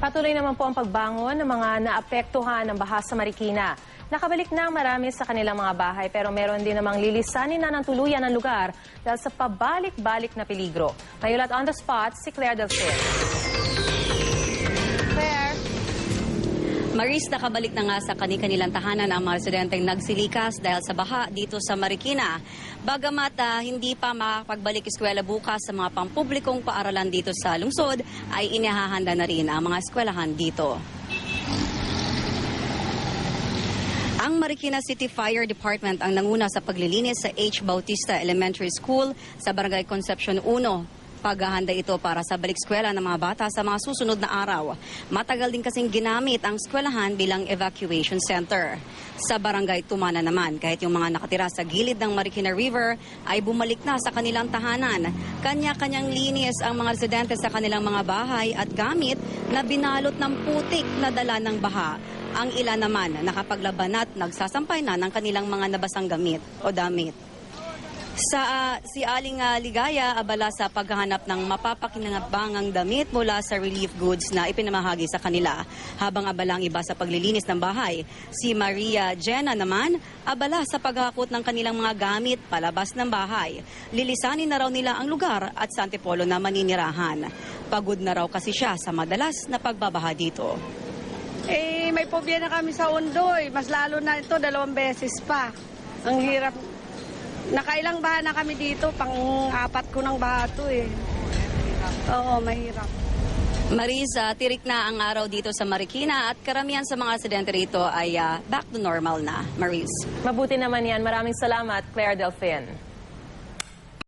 Patuloy naman po ang pagbangon ng mga naapektuhan ng baha sa Marikina. Nakabalik na marami sa kanilang mga bahay pero meron din namang lilisanin na ng tuluyan ng lugar dahil sa pabalik-balik na peligro. Mayulat on the spot si Claire Delfin. Claire? Maris, nakabalik na nga sa kani-kanilang tahanan ang mga residenteng nagsilikas dahil sa baha dito sa Marikina. Bagamat ah, hindi pa makapagbalik eskwela bukas sa mga pampublikong paaralan dito sa lungsod, ay inihahanda na rin ang mga eskwelahan dito. Ang Marikina City Fire Department ang nanguna sa paglilinis sa H. Bautista Elementary School sa Barangay Concepcion 1. Paghahanda ito para sa balik-eskwela ng mga bata sa mga susunod na araw. Matagal din kasing ginamit ang eskwelahan bilang evacuation center. Sa Barangay Tumana naman, kahit yung mga nakatira sa gilid ng Marikina River ay bumalik na sa kanilang tahanan. Kanya-kanyang linis ang mga residente sa kanilang mga bahay at gamit na binalot ng putik na dala ng baha. Ang ilan naman nakapaglaban at nagsasampay na ng kanilang mga nabasang gamit o damit. Sa ah, si Aling ah, Ligaya, abala sa paghahanap ng mapapakinangabangang damit mula sa relief goods na ipinamahagi sa kanila. Habang abala ang iba sa paglilinis ng bahay, si Maria Jenna naman abala sa paghakot ng kanilang mga gamit palabas ng bahay. Lilisanin na raw nila ang lugar at sa Antipolo na maninirahan. Pagod na raw kasi siya sa madalas na pagbabaha dito. Eh, may phobia na kami sa Undoy. Mas lalo na ito, dalawang beses pa. Ang hirap. Nakailang baha na kami dito, pang-apat ko ng baha to eh. Oo, mahirap. Marisa, tirik na ang araw dito sa Marikina at karamihan sa mga residente rito ay ah, back to normal na. Maris. Mabuti naman yan. Maraming salamat, Claire Delfin.